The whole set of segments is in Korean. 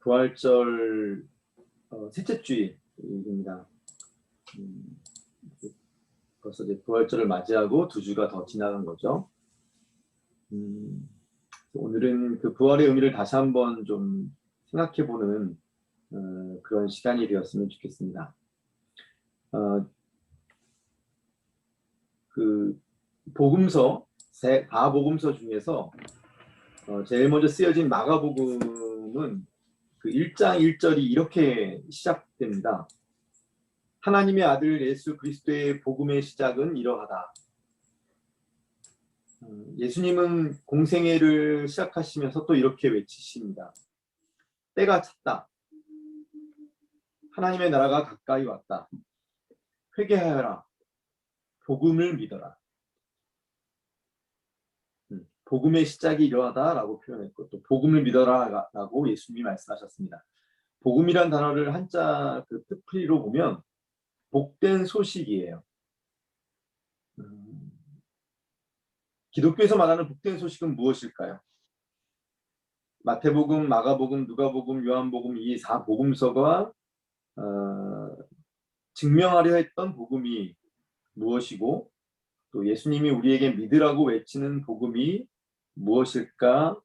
부활절 어, 셋째 주일입니다. 음, 벌써 이제 부활절을 맞이하고 두 주가 더 지나간 거죠. 음, 오늘은 그 부활의 의미를 다시 한번 좀 생각해보는 어, 그런 시간이 되었으면 좋겠습니다. 어, 그 복음서 세 가복음서 중에서 어, 제일 먼저 쓰여진 마가복음은 그 1장 1절이 이렇게 시작됩니다. 하나님의 아들 예수 그리스도의 복음의 시작은 이러하다. 음, 예수님은 공생애를 시작하시면서 또 이렇게 외치십니다. 때가 찼다. 하나님의 나라가 가까이 왔다. 회개하여라. 복음을 믿어라. 음, 복음의 시작이 이러하다라고 표현했고 또 복음을 믿어라라고 예수님이 말씀하셨습니다. 복음이란 단어를 한자 그 뜻풀이로 보면 복된 소식이에요. 음, 기독교에서 말하는 복된 소식은 무엇일까요? 마태복음, 마가복음, 누가복음, 요한복음 이 사 복음서가 어, 증명하려 했던 복음이 무엇이고 또 예수님이 우리에게 믿으라고 외치는 복음이 무엇일까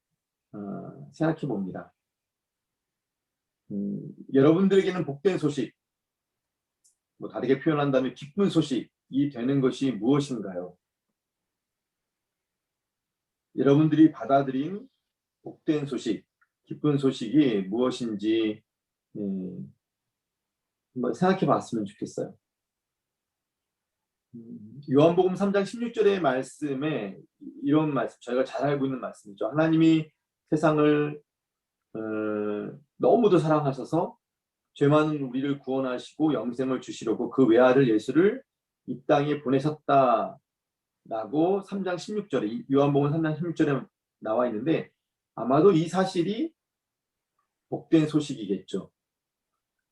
어, 생각해 봅니다. 음, 여러분들에게는 복된 소식, 뭐 다르게 표현한다면 기쁜 소식이 되는 것이 무엇인가요? 여러분들이 받아들인 복된 소식, 기쁜 소식이 무엇인지 음, 한번 생각해 봤으면 좋겠어요. 음, 요한복음 3장 16절의 말씀에 이런 말씀, 저희가 잘 알고 있는 말씀이죠. 하나님이 세상을 어, 너무도 사랑하셔서 죄 많은 우리를 구원하시고 영생을 주시려고 그 외아들 예수를 이 땅에 보내셨다라고 3장 16절에 요한복음 3장 16절에 나와 있는데 아마도 이 사실이 복된 소식이겠죠.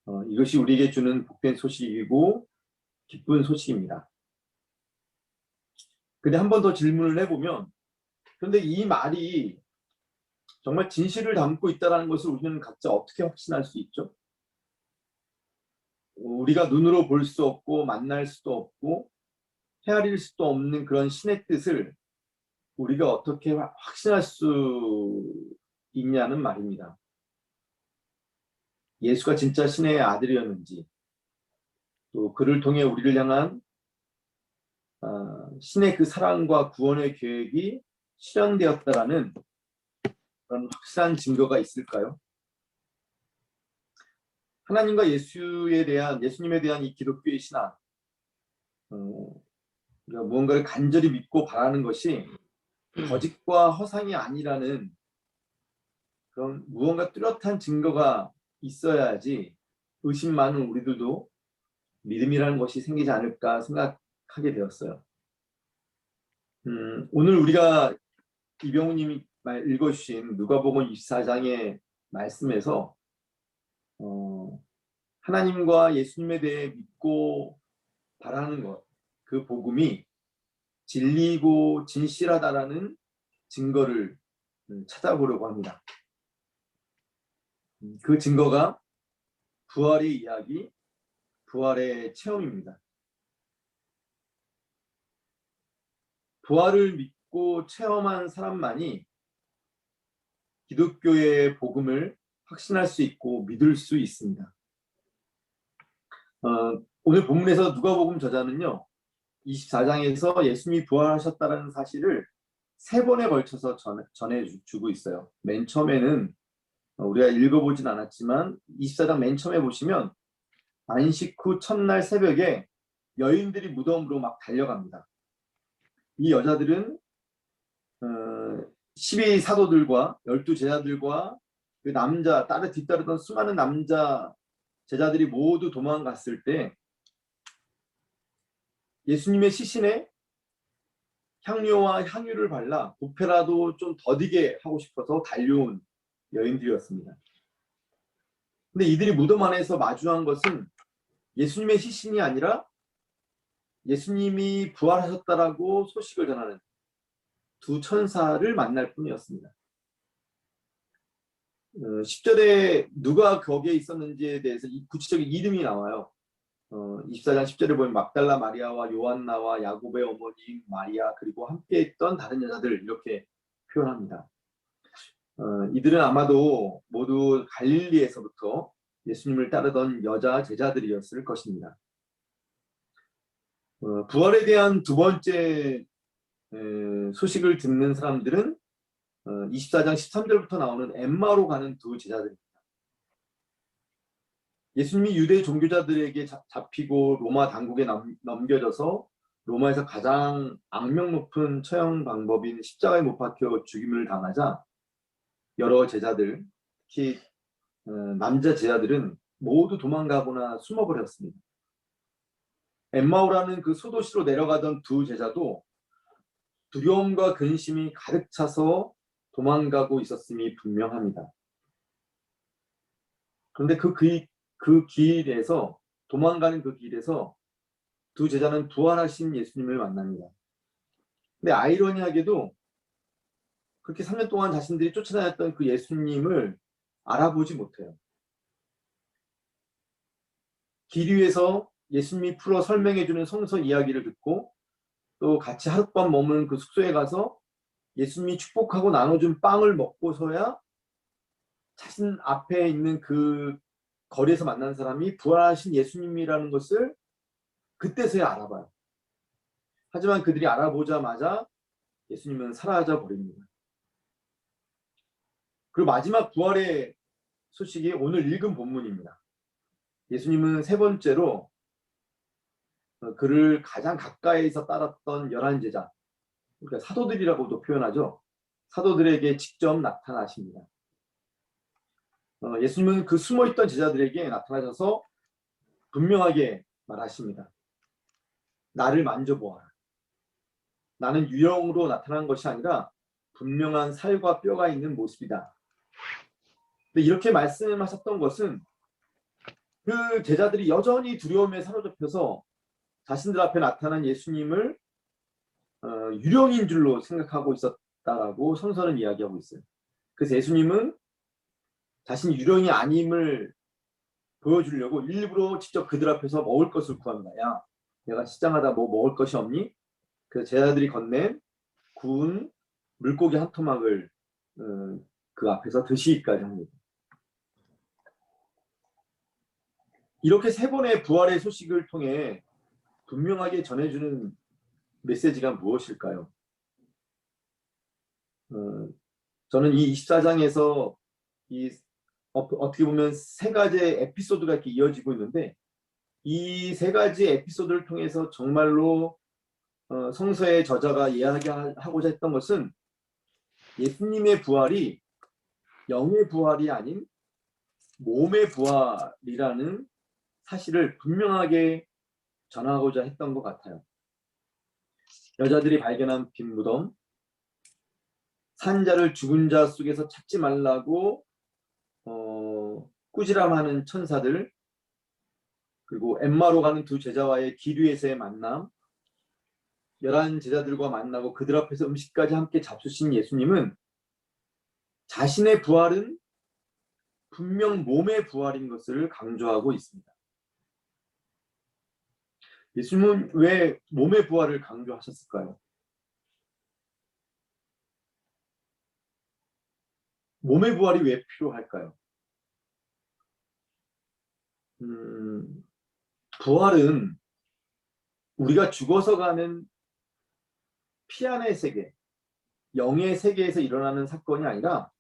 어, 이것이 우리에게 주는 복된 소식이고 기쁜 소식입니다. 근데 한 번 더 질문을 해보면 그런데 이 말이 정말 진실을 담고 있다는 것을 우리는 각자 어떻게 확신할 수 있죠? 우리가 눈으로 볼 수 없고 만날 수도 없고 헤아릴 수도 없는 그런 신의 뜻을 우리가 어떻게 확신할 수 있냐는 말입니다. 예수가 진짜 신의 아들이었는지 또 그를 통해 우리를 향한 아, 신의 그 사랑과 구원의 계획이 실현되었다라는 그런 확실한 증거가 있을까요? 하나님과 예수에 대한 예수님에 대한 이 기독교의 신앙 어, 무언가를 간절히 믿고 바라는 것이 거짓과 허상이 아니라는 그런 무언가 뚜렷한 증거가 있어야지 의심 많은 우리들도 믿음이라는 것이 생기지 않을까 생각 하게 되었어요. 음, 오늘 우리가 이병우 님이 읽어주신 누가복음 24장의 말씀에서 어, 하나님과 예수님에 대해 믿고 바라는 것, 그 복음이 진리고 진실하다라는 증거를 찾아보려고 합니다. 그 증거가 부활의 이야기, 부활의 체험입니다. 부활을 믿고 체험한 사람만이 기독교의 복음을 확신할 수 있고 믿을 수 있습니다. 어, 오늘 본문에서 누가복음 저자는요. 24장에서 예수님이 부활하셨다는 사실을 세 번에 걸쳐서 전해, 주고 있어요. 맨 처음에는 우리가 읽어보진 않았지만 24장 맨 처음에 보시면 안식 후 첫날 새벽에 여인들이 무덤으로 막 달려갑니다. 이 여자들은 어, 12 사도들과 12 제자들과 그 남자 딸을 뒤따르던 수많은 남자 제자들이 모두 도망갔을 때 예수님의 시신에 향료와 향유를 발라 부패라도 좀 더디게 하고 싶어서 달려온 여인들이었습니다. 근데 이들이 무덤 안에서 마주한 것은 예수님의 시신이 아니라 예수님이 부활하셨다라고 소식을 전하는 두 천사를 만날 뿐이었습니다. 10절에 누가 거기에 있었는지에 대해서 이 구체적인 이름이 나와요. 어, 24장 10절에 보면 막달라 마리아와 요한나와 야곱의 어머니 마리아 그리고 함께 있던 다른 여자들 이렇게 표현합니다. 어, 이들은 아마도 모두 갈릴리에서부터 예수님을 따르던 여자 제자들이었을 것입니다. 어, 부활에 대한 두 번째 에, 소식을 듣는 사람들은 어, 24장 13절부터 나오는 엠마로 가는 두 제자들입니다. 예수님이 유대 종교자들에게 잡- 잡히고 로마 당국에 넘, 넘겨져서 로마에서 가장 악명 높은 처형 방법인 십자가에 못 박혀 죽임을 당하자 여러 제자들, 특히 어, 남자 제자들은 모두 도망가거나 숨어버렸습니다. 엠마오라는 그 소도시로 내려가던 두 제자도 두려움과 근심이 가득 차서 도망가고 있었음이 분명합니다. 그런데 그, 그, 그 길에서 도망가는 그 길에서 두 제자는 부활하신 예수님을 만납니다. 근데 아이러니하게도 그렇게 3년 동안 자신들이 쫓아다녔던 그 예수님을 알아보지 못해요. 길 위에서 예수님이 풀어 설명해주는 성서 이야기를 듣고 또 같이 하룻밤 머무는 그 숙소에 가서 예수님이 축복하고 나눠준 빵을 먹고서야 자신 앞에 있는 그 거리에서 만난 사람이 부활하신 예수님이라는 것을 그때서야 알아봐요. 하지만 그들이 알아보자마자 예수님은 사라져 버립니다. 그리고 마지막 부활의 소식이 오늘 읽은 본문입니다. 예수님은 세 번째로 어, 그를 가장 가까이서 따랐던 열한 제자, 그러니까 사도들이라고도 표현하죠. 사도들에게 직접 나타나십니다. 어, 예수님은 그 숨어있던 제자들에게 나타나셔서 분명하게 말하십니다. 나를 만져보아라. 나는 유형으로 나타난 것이 아니라 분명한 살과 뼈가 있는 모습이다. 이렇게 말씀하셨던 것은 그 제자들이 여전히 두려움에 사로잡혀서 자신들 앞에 나타난 예수님을 어, 유령인 줄로 생각하고 있었다라고 성서는 이야기하고 있어요. 그래서 예수님은 자신이 유령이 아님을 보여주려고 일부러 직접 그들 앞에서 먹을 것을 구합니다. 야, 내가 시장하다 뭐 먹을 것이 없니? 그 제자들이 건넨 구운 물고기 한 토막을 어, 그 앞에서 드시기까지 합니다. 이렇게 세 번의 부활의 소식을 통해 분명하게 전해주는 메시지가 무엇일까요? 어, 저는 이 24장에서 이 어, 어떻게 보면 세 가지의 에피소드가 이렇게 이어지고 있는데 이 세 가지 에피소드를 통해서 정말로 어, 성서의 저자가 이야기하고자 했던 것은 예수님의 부활이 영의 부활이 아닌 몸의 부활이라는 사실을 분명하게 전하고자 했던 것 같아요. 여자들이 발견한 빈 무덤, 산자를 죽은 자 속에서 찾지 말라고 어, 꾸지람하는 천사들, 그리고 엠마로 가는 두 제자와의 길 위에서의 만남, 열한 제자들과 만나고 그들 앞에서 음식까지 함께 잡수신 예수님은 자신의 부활은 분명 몸의 부활인 것을 강조하고 있습니다. 예수님은 왜 몸의 부활을 강조하셨을까요? 몸의 부활이 왜 필요할까요? 음, 부활은 우리가 죽어서 가는 피안의 세계, 영의 세계에서 일어나는 사건이 아니라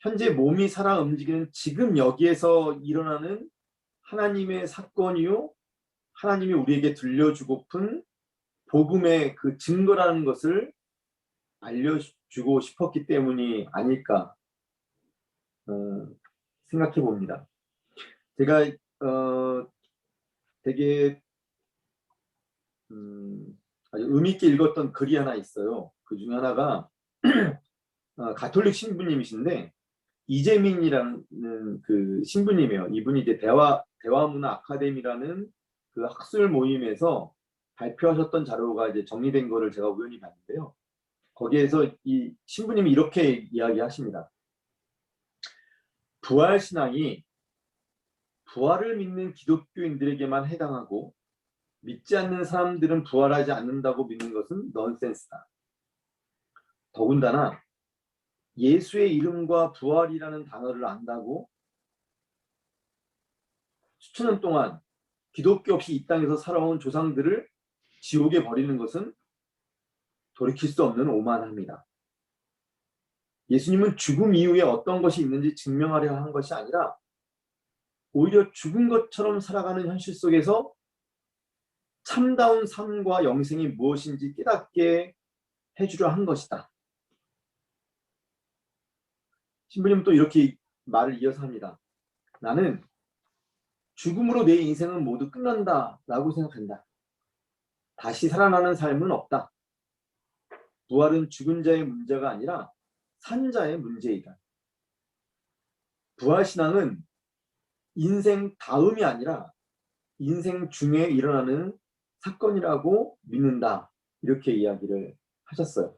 현재 몸이 살아 움직이는 지금 여기에서 일어나는 하나님의 사건이요 하나님이 우리에게 들려주고픈 복음의 그 증거라는 것을 알려주고 싶었기 때문이 아닐까 어, 생각해 봅니다. 제가 어, 되게 음, 아주 의미 있게 읽었던 글이 하나 있어요. 그 중에 하나가 어, 가톨릭 신부님이신데 이재민이라는 그 신부님이에요. 이분이 이제 대화 대화문화 아카데미라는 그 학술 모임에서 발표하셨던 자료가 이제 정리된 거를 제가 우연히 봤는데요. 거기에서 이 신부님이 이렇게 이야기하십니다. 부활 신앙이 부활을 믿는 기독교인들에게만 해당하고 믿지 않는 사람들은 부활하지 않는다고 믿는 것은 넌센스다. 더군다나 예수의 이름과 부활이라는 단어를 안다고 수천 년 동안 기독교 없이 이 땅에서 살아온 조상들을 지옥에 버리는 것은 돌이킬 수 없는 오만합니다. 예수님은 죽음 이후에 어떤 것이 있는지 증명하려 한 것이 아니라 오히려 죽은 것처럼 살아가는 현실 속에서 참다운 삶과 영생이 무엇인지 깨닫게 해주려 한 것이다. 신부님은 또 이렇게 말을 이어서 합니다. 나는 죽음으로 내 인생은 모두 끝난다 라고 생각한다. 다시 살아나는 삶은 없다. 부활은 죽은 자의 문제가 아니라 산 자의 문제이다. 부활신앙은 인생 다음이 아니라 인생 중에 일어나는 사건이라고 믿는다. 이렇게 이야기를 하셨어요.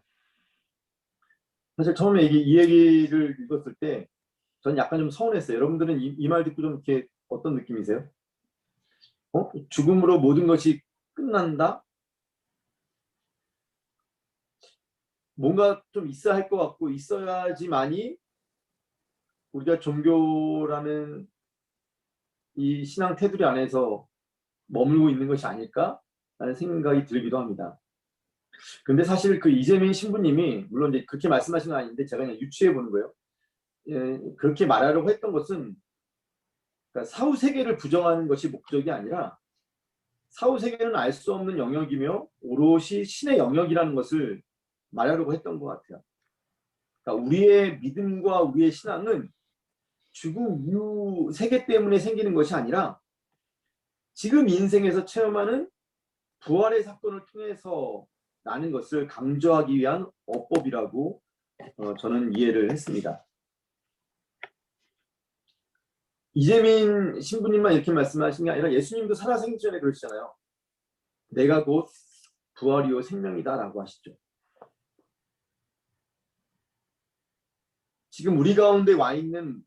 사실 처음에 이, 이 얘기를 읽었을 때 저는 약간 좀 서운했어요. 여러분들은 이 말 듣고 좀 이렇게 어떤 느낌이세요? 어? 죽음으로 모든 것이 끝난다? 뭔가 좀 있어야 할 것 같고 있어야지만이 우리가 종교라는 이 신앙 테두리 안에서 머물고 있는 것이 아닐까라는 생각이 들기도 합니다. 근데 사실 그 이재민 신부님이 물론 이제 그렇게 말씀하신 건 아닌데 제가 그냥 유추해 보는 거예요. 예, 그렇게 말하려고 했던 것은 그러니까 사후 세계를 부정하는 것이 목적이 아니라 사후 세계는 알 수 없는 영역이며 오롯이 신의 영역이라는 것을 말하려고 했던 것 같아요. 그러니까 우리의 믿음과 우리의 신앙은 죽음 이후 세계 때문에 생기는 것이 아니라 지금 인생에서 체험하는 부활의 사건을 통해서 나는 것을 강조하기 위한 어법이라고 어, 저는 이해를 했습니다. 이재민 신부님만 이렇게 말씀하신 게 아니라 예수님도 살아생기 전에 그러시잖아요. 내가 곧 부활이요 생명이다 라고 하시죠. 지금 우리 가운데 와 있는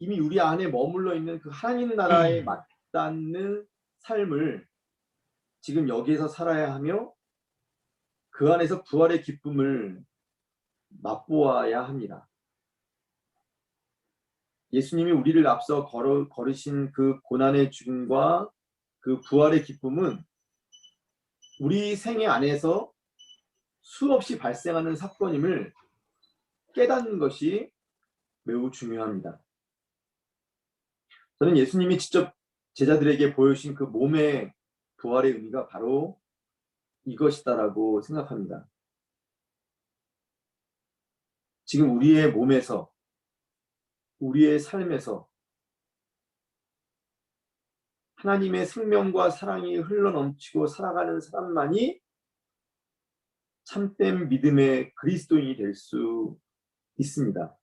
이미 우리 안에 머물러 있는 그 하나님 나라에 맞닿는 삶을 지금 여기에서 살아야 하며 그 안에서 부활의 기쁨을 맛보아야 합니다. 예수님이 우리를 앞서 걸어, 걸으신 그 고난의 죽음과 그 부활의 기쁨은 우리 생애 안에서 수없이 발생하는 사건임을 깨닫는 것이 매우 중요합니다. 저는 예수님이 직접 제자들에게 보여주신 그 몸의 부활의 의미가 바로 이것이다라고 생각합니다. 지금 우리의 몸에서 우리의 삶에서 하나님의 생명과 사랑이 흘러넘치고 살아가는 사람만이 참된 믿음의 그리스도인이 될 수 있습니다.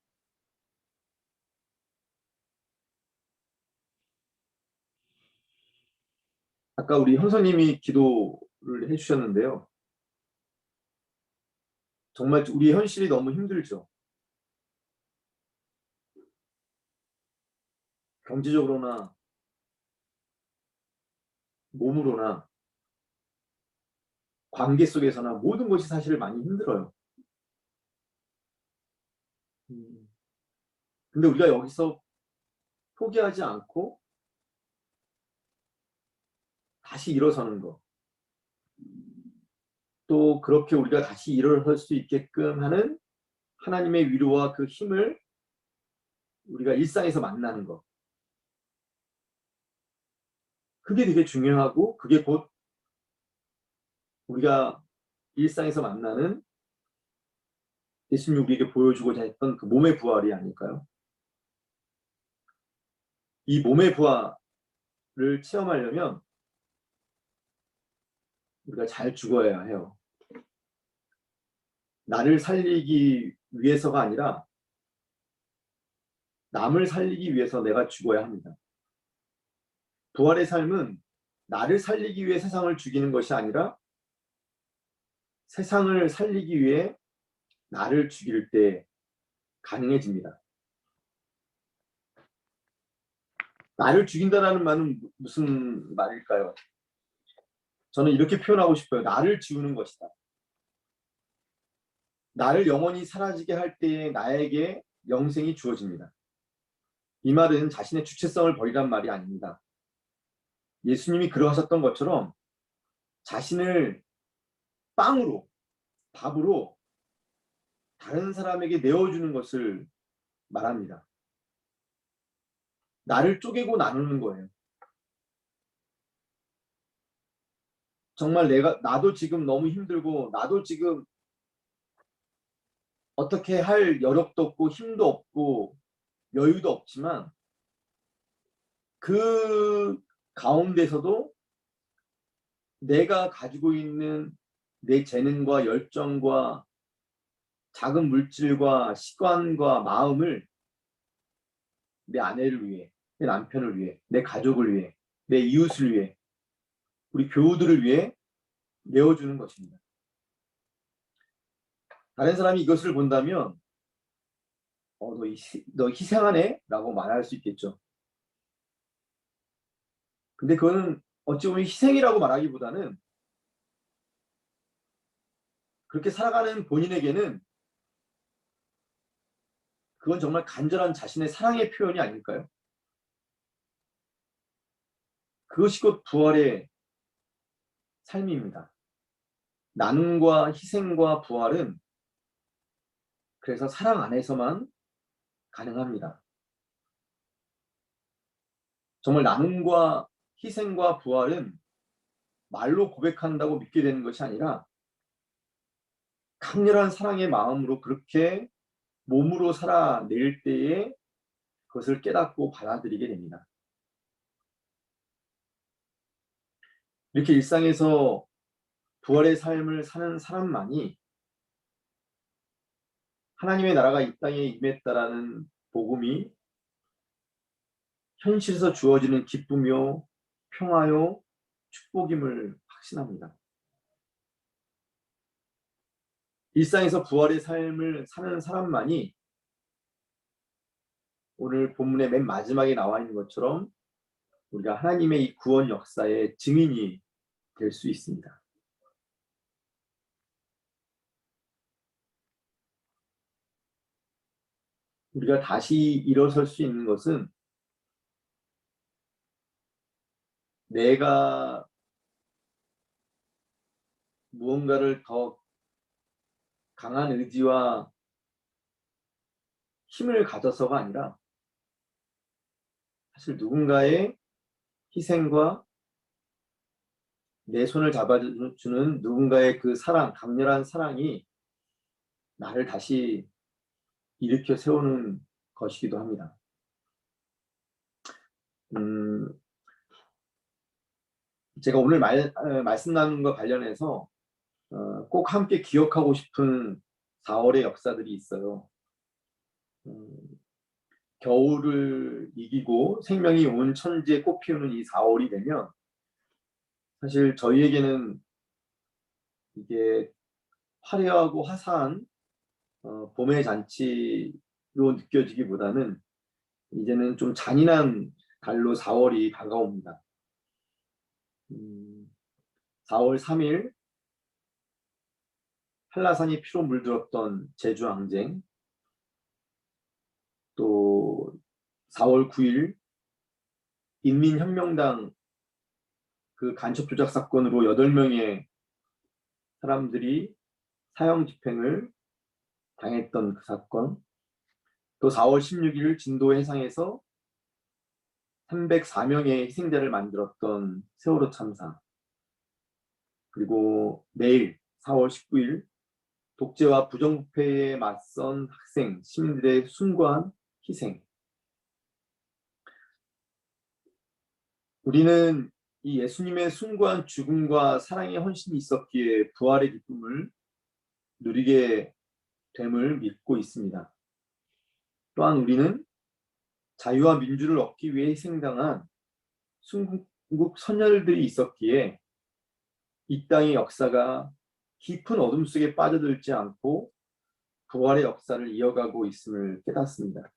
아까 우리 형사님이 기도를 해주셨는데요. 정말 우리 현실이 너무 힘들죠. 경제적으로나 몸으로나 관계 속에서나 모든 것이 사실 많이 힘들어요. 음. 근데 우리가 여기서 포기하지 않고 다시 일어서는 것. 또 그렇게 우리가 다시 일어설 수 있게끔 하는 하나님의 위로와 그 힘을 우리가 일상에서 만나는 것. 그게 되게 중요하고 그게 곧 우리가 일상에서 만나는 예수님 우리에게 보여주고자 했던 그 몸의 부활이 아닐까요? 이 몸의 부활을 체험하려면 우리가 잘 죽어야 해요. 나를 살리기 위해서가 아니라 남을 살리기 위해서 내가 죽어야 합니다. 부활의 삶은 나를 살리기 위해 세상을 죽이는 것이 아니라 세상을 살리기 위해 나를 죽일 때 가능해집니다. 나를 죽인다라는 말은 무- 무슨 말일까요? 저는 이렇게 표현하고 싶어요. 나를 지우는 것이다. 나를 영원히 사라지게 할 때에 나에게 영생이 주어집니다. 이 말은 자신의 주체성을 버리란 말이 아닙니다. 예수님이 그러하셨던 것처럼 자신을 빵으로, 밥으로 다른 사람에게 내어주는 것을 말합니다. 나를 쪼개고 나누는 거예요. 정말 내가, 나도 지금 너무 힘들고, 나도 지금 어떻게 할 여력도 없고, 힘도 없고, 여유도 없지만, 그 가운데서도 내가 가지고 있는 내 재능과 열정과 작은 물질과 시간과 마음을 내 아내를 위해, 내 남편을 위해, 내 가족을 위해, 내 이웃을 위해, 우리 교우들을 위해 내어주는 것입니다. 다른 사람이 이것을 본다면, 어, 너, 희, 너 희생하네? 라고 말할 수 있겠죠. 근데 그거는 어찌 보면 희생이라고 말하기보다는 그렇게 살아가는 본인에게는 그건 정말 간절한 자신의 사랑의 표현이 아닐까요? 그것이 곧 부활의 삶입니다. 나눔과 희생과 부활은 그래서 사랑 안에서만 가능합니다. 정말 나눔과 희생과 부활은 말로 고백한다고 믿게 되는 것이 아니라 강렬한 사랑의 마음으로 그렇게 몸으로 살아낼 때에 그것을 깨닫고 받아들이게 됩니다. 이렇게 일상에서 부활의 삶을 사는 사람만이 하나님의 나라가 이 땅에 임했다라는 복음이 현실에서 주어지는 기쁨이요, 평화요, 축복임을 확신합니다. 일상에서 부활의 삶을 사는 사람만이 오늘 본문의 맨 마지막에 나와 있는 것처럼 우리가 하나님의 이 구원 역사의 증인이 될 수 있습니다. 우리가 다시 일어설 수 있는 것은 내가 무언가를 더 강한 의지와 힘을 가져서가 아니라 사실 누군가의 희생과 내 손을 잡아주는 누군가의 그 사랑, 강렬한 사랑이 나를 다시 일으켜 세우는 것이기도 합니다. 음, 제가 오늘 말, 어, 말씀 나눈 것 관련해서 어, 꼭 함께 기억하고 싶은 4월의 역사들이 있어요. 음, 겨울을 이기고 생명이 온 천지에 꽃 피우는 이 4월이 되면 사실 저희에게는 이게 화려하고 화사한 어, 봄의 잔치로 느껴지기보다는 이제는 좀 잔인한 달로 4월이 다가옵니다. 음, 4월 3일 한라산이 피로 물들었던 제주 항쟁 또 4월 9일 인민혁명당 그 간첩 조작 사건으로 8명의 사람들이 사형 집행을 당했던 그 사건 또 4월 16일 진도 해상에서 304명의 희생자를 만들었던 세월호 참사 그리고 내일 4월 19일 독재와 부정부패에 맞선 학생, 시민들의 숭고한 희생. 우리는 이 예수님의 숭고한 죽음과 사랑의 헌신이 있었기에 부활의 기쁨을 누리게 됨을 믿고 있습니다. 또한 우리는 자유와 민주를 얻기 위해 희생당한 순국 선열들이 있었기에 이 땅의 역사가 깊은 어둠 속에 빠져들지 않고 부활의 역사를 이어가고 있음을 깨닫습니다.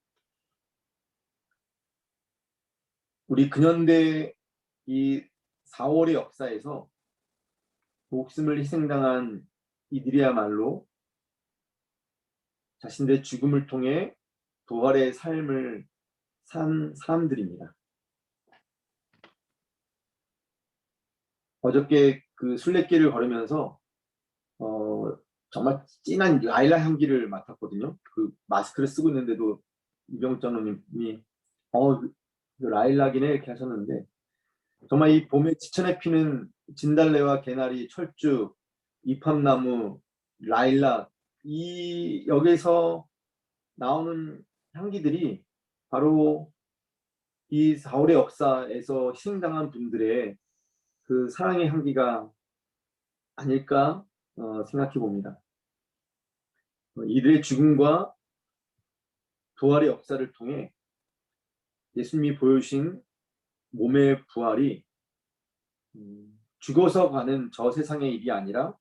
우리 근현대 이 4월의 역사에서 목숨을 희생당한 이들이야말로 자신들의 죽음을 통해 부활의 삶을 산 사람들입니다. 어저께 그 순례길을 걸으면서 어, 정말 진한 라일락 향기를 맡았거든요. 그 마스크를 쓰고 있는데도 이병장 의원님이 어그 라일락이네 이렇게 하셨는데 정말 이 봄에 지천에 피는 진달래와 개나리, 철쭉, 이팝나무, 라일락 이 여기서 나오는 향기들이 바로 이 4월의 역사에서 희생당한 분들의 그 사랑의 향기가 아닐까 어, 생각해 봅니다. 어, 이들의 죽음과 부활의 역사를 통해 예수님이 보여주신 몸의 부활이 음, 죽어서 가는 저 세상의 일이 아니라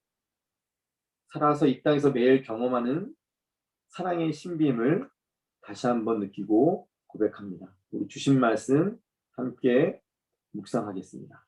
살아서 이 땅에서 매일 경험하는 사랑의 신비임을 다시 한번 느끼고 고백합니다. 우리 주신 말씀 함께 묵상하겠습니다.